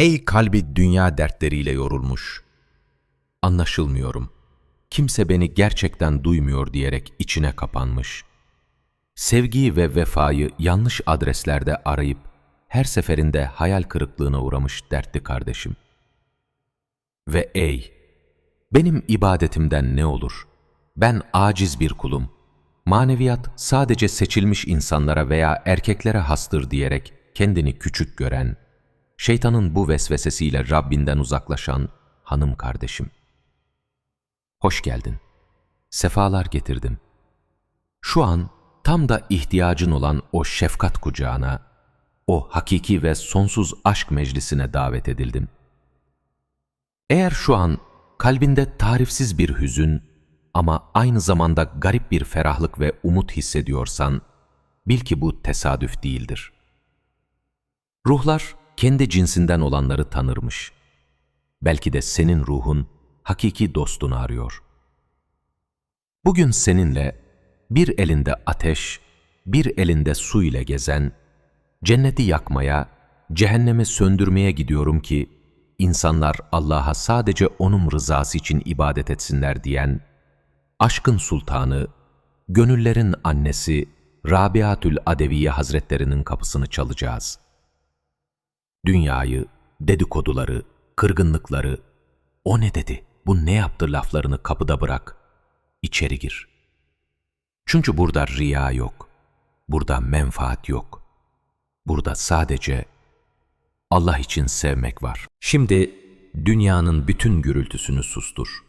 Ey kalbi dünya dertleriyle yorulmuş. Anlaşılmıyorum. Kimse beni gerçekten duymuyor diyerek içine kapanmış. Sevgiyi ve vefayı yanlış adreslerde arayıp her seferinde hayal kırıklığına uğramış dertli kardeşim. Ve ey, benim ibadetimden ne olur? Ben aciz bir kulum. Maneviyat sadece seçilmiş insanlara veya erkeklere hastır diyerek kendini küçük gören, şeytanın bu vesvesesiyle Rabbinden uzaklaşan hanım kardeşim. Hoş geldin. Sefalar getirdim. Şu an tam da ihtiyacın olan o şefkat kucağına, o hakiki ve sonsuz aşk meclisine davet edildin. Eğer şu an kalbinde tarifsiz bir hüzün ama aynı zamanda garip bir ferahlık ve umut hissediyorsan, bil ki bu tesadüf değildir. Ruhlar kendi cinsinden olanları tanırmış. Belki de senin ruhun hakiki dostunu arıyor. Bugün seninle bir elinde ateş, bir elinde su ile gezen, cenneti yakmaya, cehennemi söndürmeye gidiyorum ki, insanlar Allah'a sadece O'nun rızası için ibadet etsinler diyen, aşkın sultanı, gönüllerin annesi Rabiatül Adeviye Hazretlerinin kapısını çalacağız. Dünyayı, dedikoduları, kırgınlıkları, o ne dedi, bu ne yaptı laflarını kapıda bırak, içeri gir. Çünkü burada riya yok, burada menfaat yok. Burada sadece Allah için sevmek var. Şimdi dünyanın bütün gürültüsünü sustur.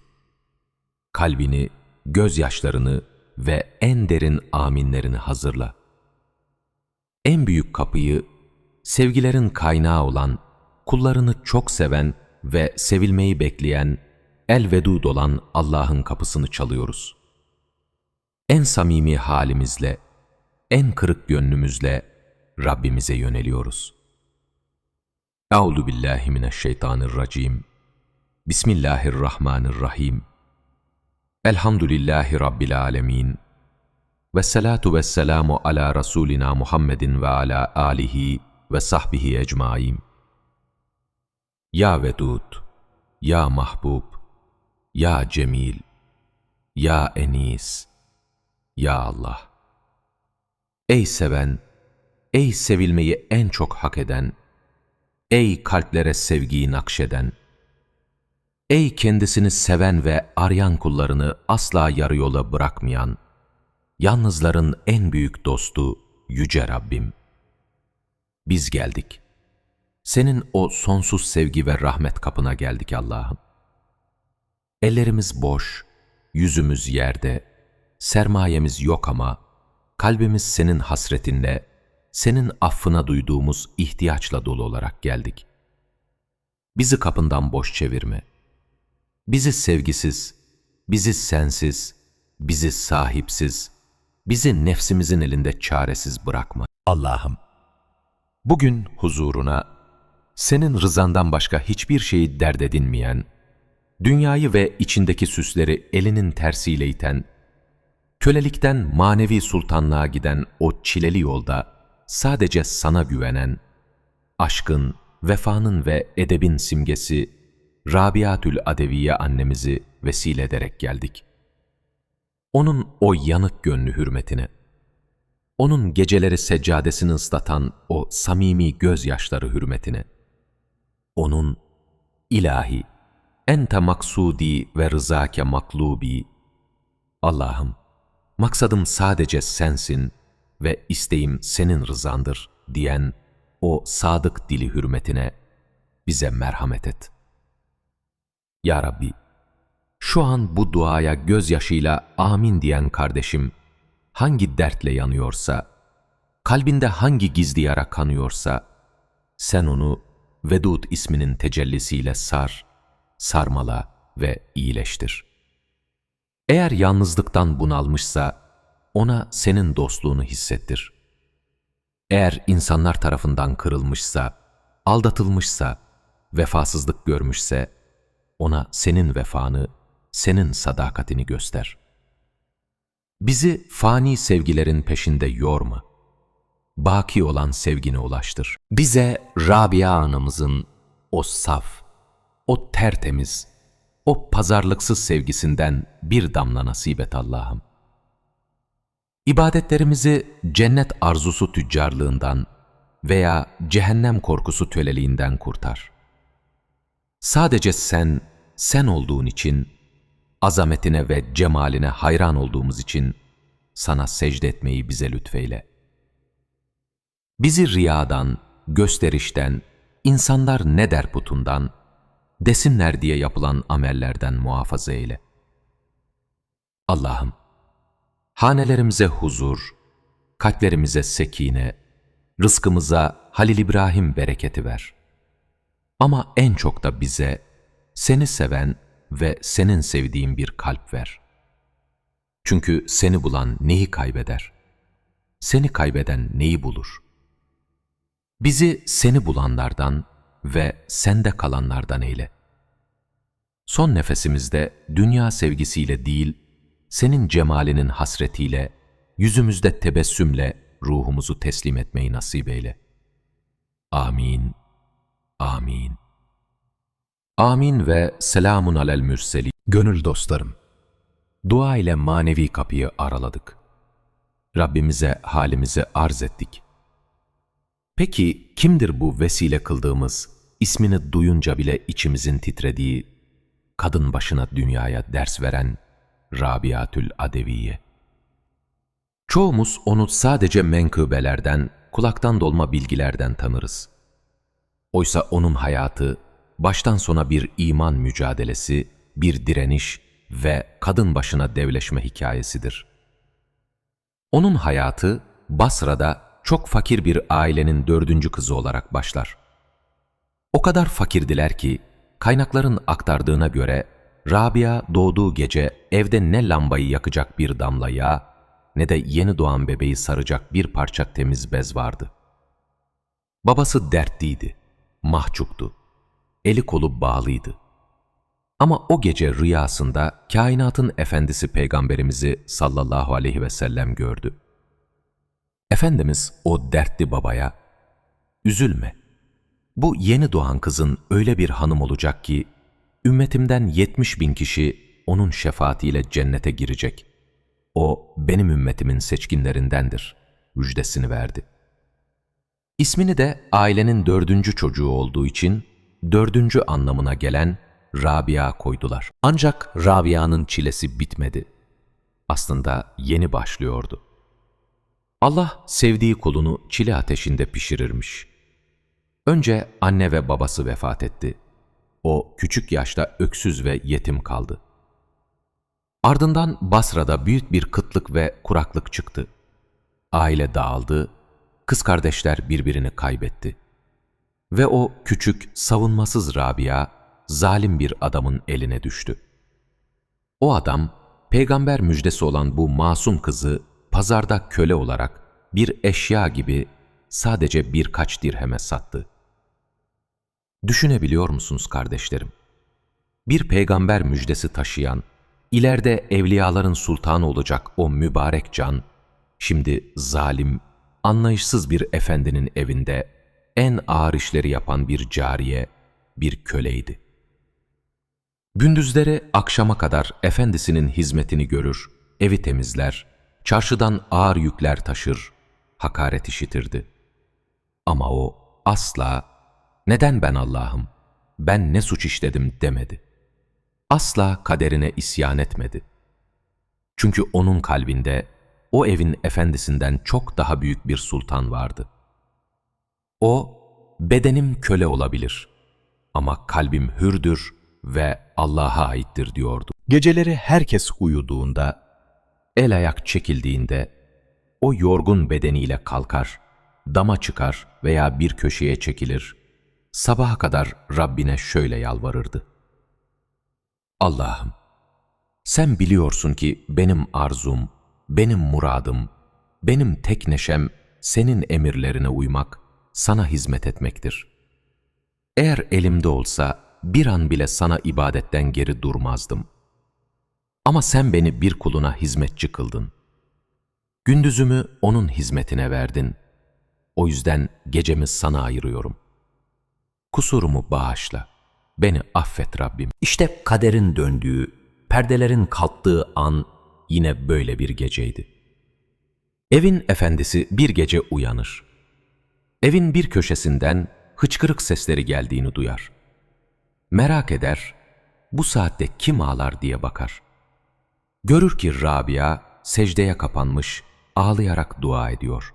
Kalbini, gözyaşlarını ve en derin aminlerini hazırla. En büyük kapıyı, sevgilerin kaynağı olan, kullarını çok seven ve sevilmeyi bekleyen, el-vedud olan Allah'ın kapısını çalıyoruz. En samimi halimizle, en kırık gönlümüzle Rabbimize yöneliyoruz. Euzu billahi mineşşeytanirracim. Bismillahirrahmanirrahim. Elhamdülillahi Rabbil alemin. Ve salatu ve selamu ala Resulina Muhammedin ve ala alihi ve sahbihi ecmain. Ya Vedud, Ya Mahbub, Ya Cemil, Ya Enis, Ya Allah. Ey seven, ey sevilmeyi en çok hak eden, ey kalplere sevgiyi nakşeden, ey kendisini seven ve arayan kullarını asla yarı yola bırakmayan, yalnızların en büyük dostu Yüce Rabbim. Biz geldik. Senin o sonsuz sevgi ve rahmet kapına geldik Allah'ım. Ellerimiz boş, yüzümüz yerde, sermayemiz yok ama kalbimiz senin hasretinle, senin affına duyduğumuz ihtiyaçla dolu olarak geldik. Bizi kapından boş çevirme. Bizi sevgisiz, bizi sensiz, bizi sahipsiz, bizi nefsimizin elinde çaresiz bırakma. Allah'ım, bugün huzuruna, senin rızandan başka hiçbir şeyi dert edinmeyen, dünyayı ve içindeki süsleri elinin tersiyle iten, kölelikten manevi sultanlığa giden o çileli yolda sadece sana güvenen, aşkın, vefanın ve edebin simgesi Rabiatül Adeviye annemizi vesile ederek geldik. Onun o yanık gönlü hürmetine, onun geceleri seccadesini ıslatan o samimi gözyaşları hürmetine, onun ilahi, ente maksudi ve rızake maklubi, Allah'ım, maksadım sadece sensin ve isteğim senin rızandır diyen o sadık dili hürmetine bize merhamet et. Ya Rabbi, şu an bu duaya gözyaşıyla amin diyen kardeşim hangi dertle yanıyorsa, kalbinde hangi gizli yara kanıyorsa, sen onu Vedud isminin tecellisiyle sar, sarmala ve iyileştir. Eğer yalnızlıktan bunalmışsa, ona senin dostluğunu hissettir. Eğer insanlar tarafından kırılmışsa, aldatılmışsa, vefasızlık görmüşse, ona senin vefanı, senin sadakatini göster. Bizi fani sevgilerin peşinde yorma. Baki olan sevgine ulaştır. Bize Rabia anamızın, o saf, o tertemiz, o pazarlıksız sevgisinden bir damla nasip et Allah'ım. İbadetlerimizi cennet arzusu tüccarlığından veya cehennem korkusu töleliğinden kurtar. Sadece sen, sen olduğun için, azametine ve cemaline hayran olduğumuz için sana secde etmeyi bize lütfeyle. Bizi riyadan, gösterişten, insanlar ne der putundan, desinler diye yapılan amellerden muhafaza eyle. Allah'ım, hanelerimize huzur, kalplerimize sekine, rızkımıza Halil İbrahim bereketi ver. Ama en çok da bize seni seven ve senin sevdiğin bir kalp ver. Çünkü seni bulan neyi kaybeder? Seni kaybeden neyi bulur? Bizi seni bulanlardan ve sende kalanlardan eyle. Son nefesimizde dünya sevgisiyle değil, senin cemalinin hasretiyle, yüzümüzde tebessümle ruhumuzu teslim etmeyi nasip eyle. Amin. Amin. Amin ve selamun alel mürseli. Gönül dostlarım, dua ile manevi kapıyı araladık. Rabbimize halimizi arz ettik. Peki kimdir bu vesile kıldığımız, ismini duyunca bile içimizin titrediği, kadın başına dünyaya ders veren Rabiatül Adeviye? Çoğumuz onu sadece menkıbelerden, kulaktan dolma bilgilerden tanırız. Oysa onun hayatı, baştan sona bir iman mücadelesi, bir direniş ve kadın başına devleşme hikayesidir. Onun hayatı, Basra'da çok fakir bir ailenin dördüncü kızı olarak başlar. O kadar fakirdiler ki, kaynakların aktardığına göre, Rabia doğduğu gece evde ne lambayı yakacak bir damla yağ, ne de yeni doğan bebeği saracak bir parça temiz bez vardı. Babası dertliydi, mahcuptu, eli kolu bağlıydı. Ama o gece rüyasında kainatın efendisi peygamberimizi sallallahu aleyhi ve sellem gördü. Efendimiz o dertli babaya, üzülme, bu yeni doğan kızın öyle bir hanım olacak ki, ümmetimden yetmiş bin kişi onun şefaatiyle cennete girecek. O benim ümmetimin seçkinlerindendir, müjdesini verdi. İsmini de ailenin dördüncü çocuğu olduğu için dördüncü anlamına gelen Rabia koydular. Ancak Rabia'nın çilesi bitmedi. Aslında yeni başlıyordu. Allah sevdiği kulunu çile ateşinde pişirirmiş. Önce anne ve babası vefat etti. O küçük yaşta öksüz ve yetim kaldı. Ardından Basra'da büyük bir kıtlık ve kuraklık çıktı. Aile dağıldı, kız kardeşler birbirini kaybetti. Ve o küçük, savunmasız Rabia, zalim bir adamın eline düştü. O adam, peygamber müjdesi olan bu masum kızı pazarda köle olarak bir eşya gibi sadece birkaç dirheme sattı. Düşünebiliyor musunuz kardeşlerim? Bir peygamber müjdesi taşıyan, ileride evliyaların sultanı olacak o mübarek can, şimdi zalim, anlayışsız bir efendinin evinde en ağır işleri yapan bir cariye, bir köleydi. Gündüzleri akşama kadar efendisinin hizmetini görür, evi temizler, çarşıdan ağır yükler taşır, hakaret işitirdi. Ama o asla, neden ben Allah'ım, ben ne suç işledim demedi. Asla kaderine isyan etmedi. Çünkü onun kalbinde o evin efendisinden çok daha büyük bir sultan vardı. O, bedenim köle olabilir ama kalbim hürdür ve Allah'a aittir diyordu. Geceleri herkes uyuduğunda, el ayak çekildiğinde, o yorgun bedeniyle kalkar, dama çıkar veya bir köşeye çekilir, sabaha kadar Rabbine şöyle yalvarırdı. Allah'ım, sen biliyorsun ki benim arzum, benim muradım, benim tek neşem senin emirlerine uymak, sana hizmet etmektir. Eğer elimde olsa bir an bile sana ibadetten geri durmazdım. Ama sen beni bir kuluna hizmetçi kıldın. Gündüzümü onun hizmetine verdin. O yüzden gecemi sana ayırıyorum. Kusurumu bağışla. Beni affet Rabbim. İşte kaderin döndüğü, perdelerin kalktığı an yine böyle bir geceydi. Evin efendisi bir gece uyanır. Evin bir köşesinden hıçkırık sesleri geldiğini duyar. Merak eder, bu saatte kim ağlar diye bakar. Görür ki Rabia secdeye kapanmış, ağlayarak dua ediyor.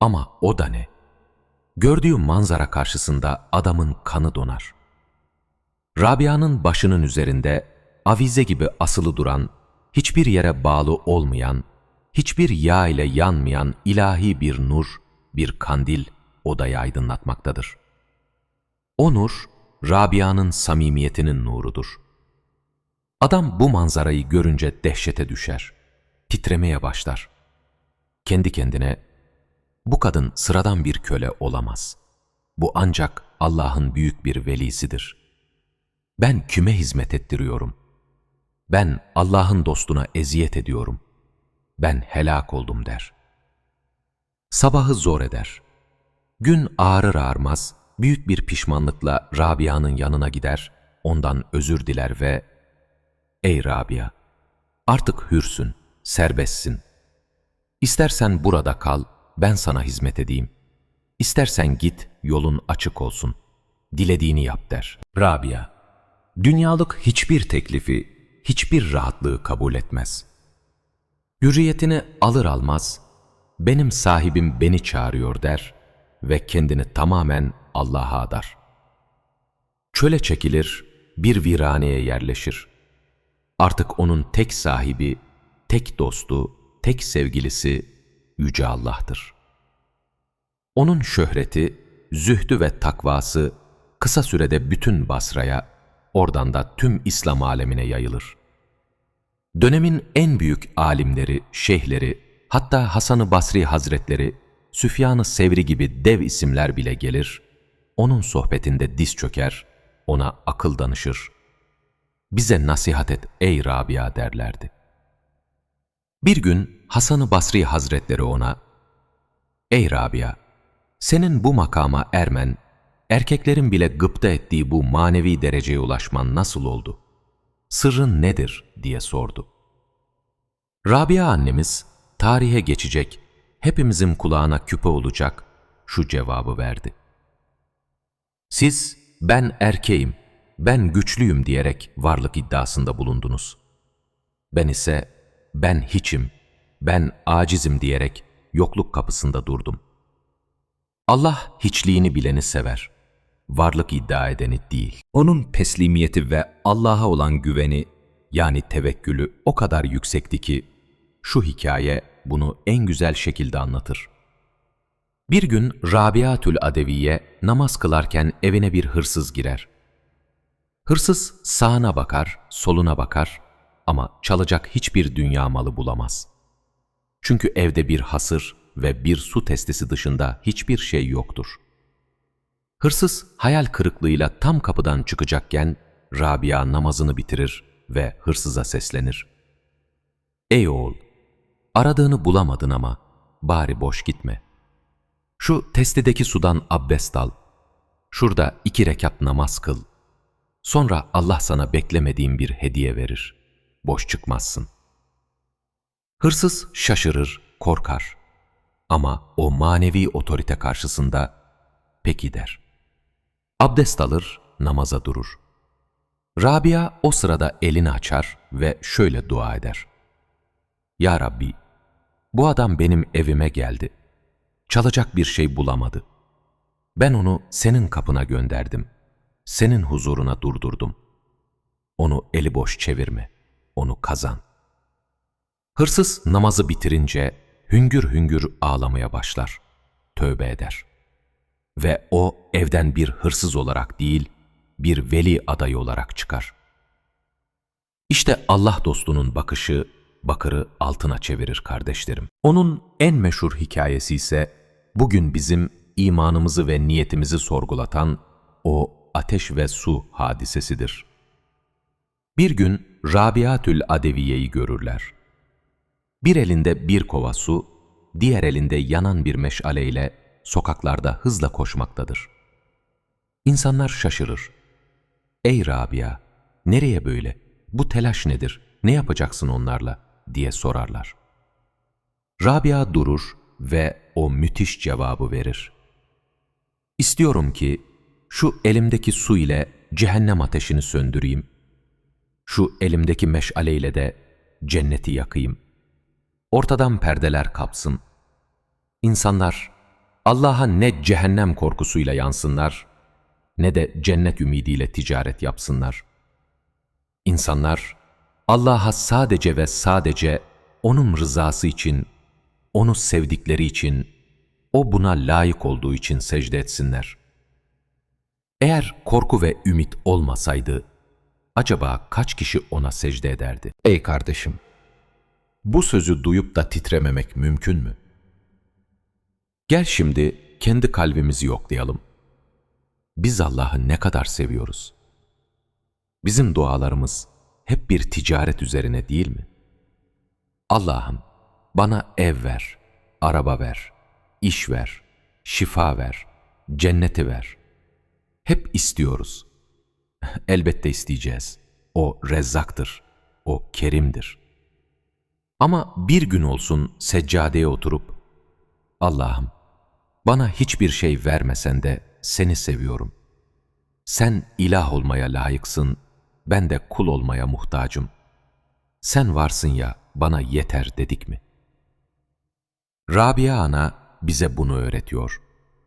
Ama o da ne? Gördüğü manzara karşısında adamın kanı donar. Rabia'nın başının üzerinde avize gibi asılı duran, hiçbir yere bağlı olmayan, hiçbir yağ ile yanmayan ilahi bir nur, bir kandil odayı aydınlatmaktadır. O nur, Rabia'nın samimiyetinin nurudur. Adam bu manzarayı görünce dehşete düşer, titremeye başlar. Kendi kendine, bu kadın sıradan bir köle olamaz. Bu ancak Allah'ın büyük bir velisidir. Ben kime hizmet ettiriyorum? Ben Allah'ın dostuna eziyet ediyorum. Ben helak oldum der. Sabahı zor eder. Gün ağrır ağarmaz, büyük bir pişmanlıkla Rabia'nın yanına gider, ondan özür diler ve ''Ey Rabia, artık hürsün, serbestsin. İstersen burada kal, ben sana hizmet edeyim. İstersen git, yolun açık olsun. Dilediğini yap.'' der. Rabia, dünyalık hiçbir teklifi, hiçbir rahatlığı kabul etmez. Hürriyetini alır almaz, benim sahibim beni çağırıyor der ve kendini tamamen Allah'a adar. Çöle çekilir, bir viraneye yerleşir. Artık onun tek sahibi, tek dostu, tek sevgilisi Yüce Allah'tır. Onun şöhreti, zühdü ve takvası kısa sürede bütün Basra'ya, oradan da tüm İslam alemine yayılır. Dönemin en büyük alimleri, şeyhleri, hatta Hasan-ı Basri Hazretleri, Süfyan-ı Sevri gibi dev isimler bile gelir, onun sohbetinde diz çöker, ona akıl danışır. Bize nasihat et ey Rabia derlerdi. Bir gün Hasan-ı Basri Hazretleri ona, Ey Rabia, senin bu makama ermen, erkeklerin bile gıpta ettiği bu manevi dereceye ulaşman nasıl oldu? Sırrın nedir? diye sordu. Rabia annemiz, tarihe geçecek, hepimizin kulağına küpe olacak şu cevabı verdi. Siz, ben erkeğim, ben güçlüyüm diyerek varlık iddiasında bulundunuz. Ben ise, ben hiçim, ben acizim diyerek yokluk kapısında durdum. Allah hiçliğini bileni sever, varlık iddia edeni değil. Onun teslimiyeti ve Allah'a olan güveni yani tevekkülü o kadar yüksekti ki şu hikaye bunu en güzel şekilde anlatır. Bir gün Rabiatül Adeviye namaz kılarken evine bir hırsız girer. Hırsız sağına bakar, soluna bakar ama çalacak hiçbir dünya malı bulamaz. Çünkü evde bir hasır ve bir su testisi dışında hiçbir şey yoktur. Hırsız hayal kırıklığıyla tam kapıdan çıkacakken Rabia namazını bitirir ve hırsıza seslenir. Ey oğul, aradığını bulamadın ama bari boş gitme. Şu testideki sudan abdest al. Şurada iki rekat namaz kıl. Sonra Allah sana beklemediğin bir hediye verir. Boş çıkmazsın. Hırsız şaşırır, korkar. Ama o manevi otorite karşısında peki der. Abdest alır, namaza durur. Rabia o sırada elini açar ve şöyle dua eder. Ya Rabbi, bu adam benim evime geldi. Çalacak bir şey bulamadı. Ben onu senin kapına gönderdim. Senin huzuruna durdurdum. Onu eli boş çevirme, onu kazan. Hırsız namazı bitirince hüngür hüngür ağlamaya başlar. Tövbe eder. Ve o evden bir hırsız olarak değil, bir veli adayı olarak çıkar. İşte Allah dostunun bakışı, bakırı altına çevirir kardeşlerim. Onun en meşhur hikayesi ise bugün bizim imanımızı ve niyetimizi sorgulatan o ateş ve su hadisesidir. Bir gün Rabiatül Adeviye'yi görürler. Bir elinde bir kova su, diğer elinde yanan bir meşaleyle sokaklarda hızla koşmaktadır. İnsanlar şaşırır. Ey Rabia, nereye böyle? Bu telaş nedir? Ne yapacaksın onlarla? Diye sorarlar. Rabia durur ve o müthiş cevabı verir. İstiyorum ki şu elimdeki su ile cehennem ateşini söndüreyim. Şu elimdeki meşaleyle de cenneti yakayım. Ortadan perdeler kapsın. İnsanlar Allah'a ne cehennem korkusuyla yansınlar, ne de cennet ümidiyle ticaret yapsınlar. İnsanlar Allah'a sadece ve sadece O'nun rızası için, O'nu sevdikleri için, O buna layık olduğu için secde etsinler. Eğer korku ve ümit olmasaydı, acaba kaç kişi O'na secde ederdi? Ey kardeşim, bu sözü duyup da titrememek mümkün mü? Gel şimdi kendi kalbimizi yoklayalım. Biz Allah'ı ne kadar seviyoruz? Bizim dualarımız hep bir ticaret üzerine değil mi? Allah'ım bana ev ver, araba ver, iş ver, şifa ver, cenneti ver. Hep istiyoruz. Elbette isteyeceğiz. O rezzaktır, o kerimdir. Ama bir gün olsun seccadeye oturup, Allah'ım bana hiçbir şey vermesen de seni seviyorum. Sen ilah olmaya layıksın, ben de kul olmaya muhtacım. Sen varsın ya bana yeter dedik mi? Rabia ana bize bunu öğretiyor.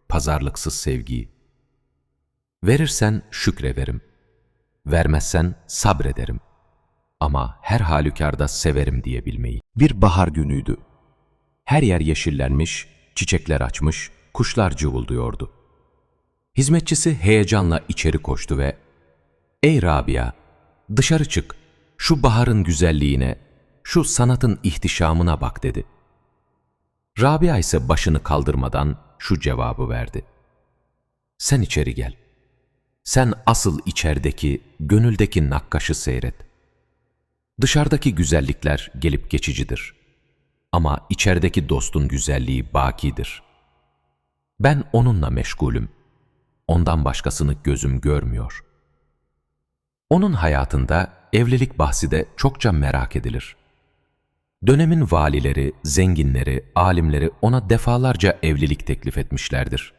Pazarlıksız sevgiyi. Verirsen şükrederim. Vermezsen sabrederim. Ama her halükarda severim diyebilmeyi. Bir bahar günüydü. Her yer yeşillenmiş, çiçekler açmış, kuşlar cıvıldıyordu. Hizmetçisi heyecanla içeri koştu ve ''Ey Rabia, dışarı çık, şu baharın güzelliğine, şu sanatın ihtişamına bak.'' dedi. Rabia ise başını kaldırmadan şu cevabı verdi. ''Sen içeri gel. Sen asıl içerideki, gönüldeki nakkaşı seyret. Dışarıdaki güzellikler gelip geçicidir.'' Ama içerideki dostun güzelliği bakidir. Ben onunla meşgulüm. Ondan başkasını gözüm görmüyor. Onun hayatında evlilik bahsi de çokça merak edilir. Dönemin valileri, zenginleri, alimleri ona defalarca evlilik teklif etmişlerdir.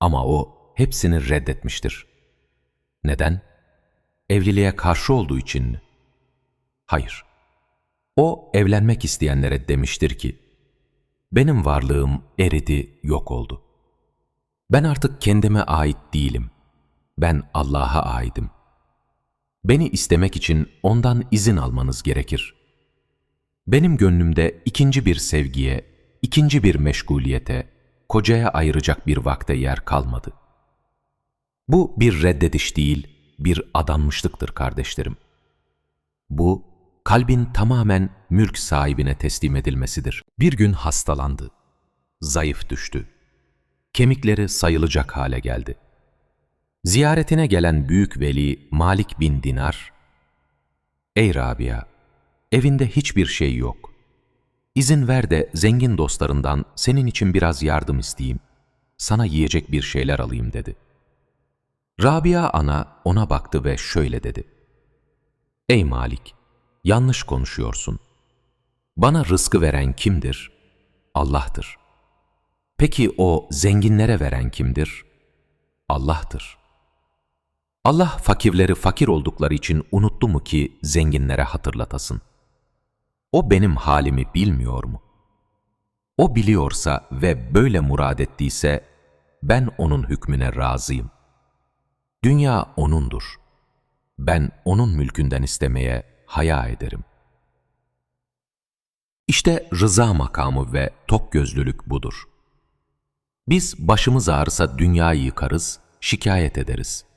Ama o hepsini reddetmiştir. Neden? Evliliğe karşı olduğu için mi? Hayır. O evlenmek isteyenlere demiştir ki, benim varlığım eridi, yok oldu. Ben artık kendime ait değilim. Ben Allah'a aidim. Beni istemek için ondan izin almanız gerekir. Benim gönlümde ikinci bir sevgiye, ikinci bir meşguliyete, kocaya ayıracak bir vakte yer kalmadı. Bu bir reddediş değil, bir adanmışlıktır kardeşlerim. Bu, kalbin tamamen mülk sahibine teslim edilmesidir. Bir gün hastalandı. Zayıf düştü. Kemikleri sayılacak hale geldi. Ziyaretine gelen büyük veli Malik bin Dinar, ''Ey Rabia, evinde hiçbir şey yok. İzin ver de zengin dostlarından senin için biraz yardım isteyeyim. Sana yiyecek bir şeyler alayım.'' dedi. Rabia ana ona baktı ve şöyle dedi. ''Ey Malik, yanlış konuşuyorsun. Bana rızkı veren kimdir? Allah'tır. Peki o zenginlere veren kimdir? Allah'tır. Allah fakirleri fakir oldukları için unuttu mu ki zenginlere hatırlatasın? O benim halimi bilmiyor mu? O biliyorsa ve böyle murad ettiyse, ben onun hükmüne razıyım. Dünya O'nundur. Ben O'nun mülkünden istemeye haya ederim. İşte rıza makamı ve tok gözlülük budur. Biz başımız ağrısa dünyayı yıkarız, şikayet ederiz.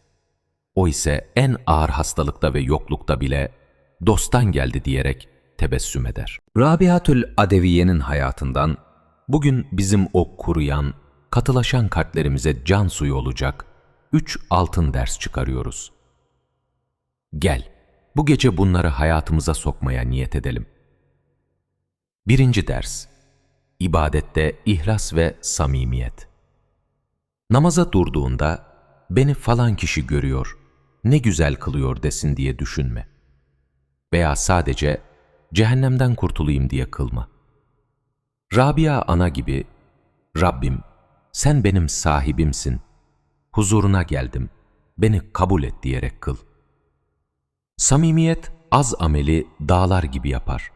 O ise en ağır hastalıkta ve yoklukta bile dosttan geldi diyerek tebessüm eder. Rabiatül Adeviye'nin hayatından Bugün bizim o kuruyan, katılaşan kalplerimize can suyu olacak üç altın ders çıkarıyoruz. Gel, bu gece bunları hayatımıza sokmaya niyet edelim. Birinci ders, ibadette ihlas ve samimiyet. Namaza durduğunda beni falan kişi görüyor, ne güzel kılıyor desin diye düşünme. Veya sadece cehennemden kurtulayım diye kılma. Rabia ana gibi, Rabbim sen benim sahibimsin, huzuruna geldim, beni kabul et diyerek kıl. Samimiyet az ameli dağlar gibi yapar.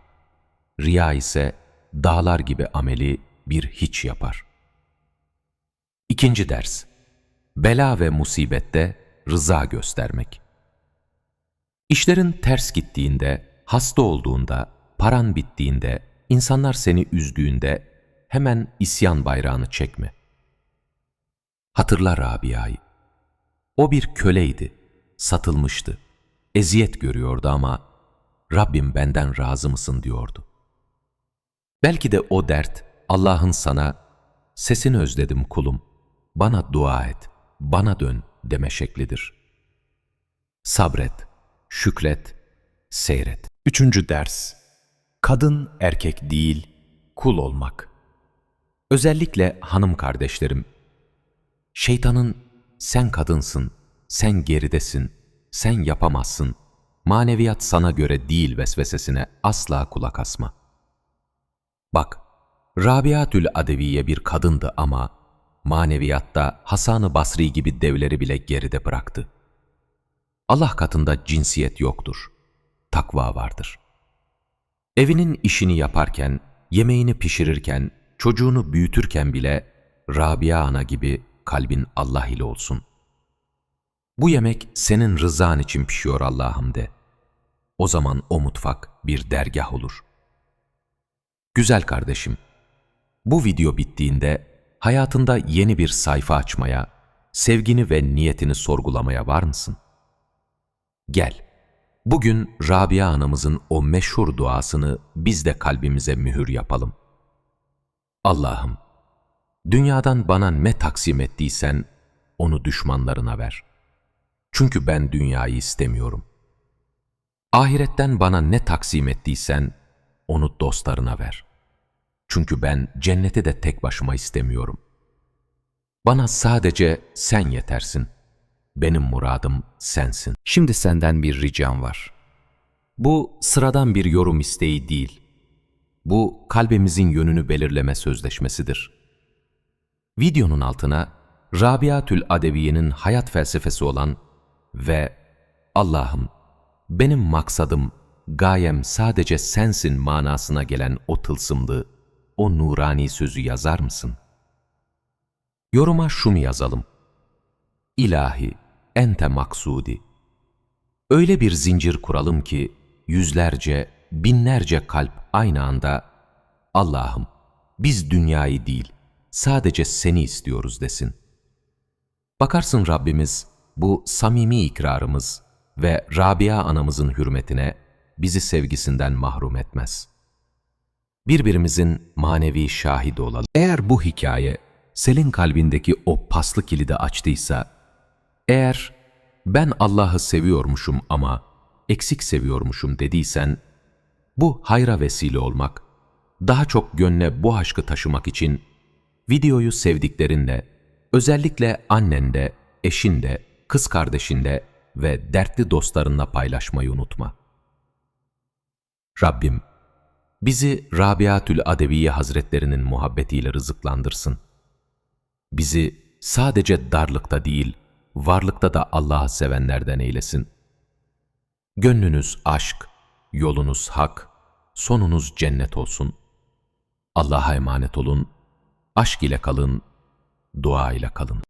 Riya ise dağlar gibi ameli bir hiç yapar. İkinci ders. Bela ve musibette rıza göstermek. İşlerin ters gittiğinde, hasta olduğunda, paran bittiğinde, insanlar seni üzdüğünde hemen isyan bayrağını çekme. Hatırla Rabia'yı. O bir köleydi, satılmıştı. Eziyet görüyordu ama Rabbim benden razı mısın diyordu. Belki de o dert Allah'ın sana sesini özledim kulum, bana dua et, bana dön deme şeklidir. Sabret, şükret, seyret. Üçüncü ders. Kadın erkek değil, kul olmak. Özellikle hanım kardeşlerim, şeytanın sen kadınsın, sen geridesin, sen yapamazsın, maneviyat sana göre değil vesvesesine asla kulak asma. Bak, Rabiatül Adeviye bir kadındı ama maneviyatta Hasan-ı Basri gibi devleri bile geride bıraktı. Allah katında cinsiyet yoktur, takva vardır. Evinin işini yaparken, yemeğini pişirirken, çocuğunu büyütürken bile Rabia ana gibi kalbin Allah ile olsun. Bu yemek senin rızan için pişiyor Allah'ım de. O zaman o mutfak bir dergah olur. Güzel kardeşim, bu video bittiğinde hayatında yeni bir sayfa açmaya, sevgini ve niyetini sorgulamaya var mısın? Gel, bugün Rabia anamızın o meşhur duasını biz de kalbimize mühür yapalım. Allah'ım, dünyadan bana ne taksim ettiysen onu düşmanlarına ver. Çünkü ben dünyayı istemiyorum. Ahiretten bana ne taksim ettiysen onu dostlarına ver. Çünkü ben cenneti de tek başıma istemiyorum. Bana sadece sen yetersin. Benim muradım sensin. Şimdi senden bir ricam var. Bu sıradan bir yorum isteği değil. Bu kalbimizin yönünü belirleme sözleşmesidir. Videonun altına Rabiatül Adeviye'nin hayat felsefesi olan ve Allah'ım benim maksadım, gayem sadece sensin manasına gelen o tılsımlı, o nurani sözü yazar mısın? Yoruma şunu yazalım. İlahi, ente maksudi. Öyle bir zincir kuralım ki yüzlerce, binlerce kalp aynı anda Allah'ım biz dünyayı değil, sadece seni istiyoruz desin. Bakarsın Rabbimiz bu samimi ikrarımız ve Rabia anamızın hürmetine bizi sevgisinden mahrum etmez. Birbirimizin manevi şahidi olalım. Eğer bu hikaye senin kalbindeki o paslı kilidi açtıysa, Eğer ben Allah'ı seviyormuşum ama eksik seviyormuşum dediysen, bu hayra vesile olmak, daha çok gönle bu aşkı taşımak için videoyu sevdiklerinle, özellikle annende, eşinde, kız kardeşinde ve dertli dostlarınla paylaşmayı unutma. Rabbim, bizi Rabiatül Adeviye Hazretlerinin muhabbetiyle rızıklandırsın. Bizi sadece darlıkta değil, varlıkta da Allah'ı sevenlerden eylesin. Gönlünüz aşk, yolunuz hak, sonunuz cennet olsun. Allah'a emanet olun, aşk ile kalın, dua ile kalın.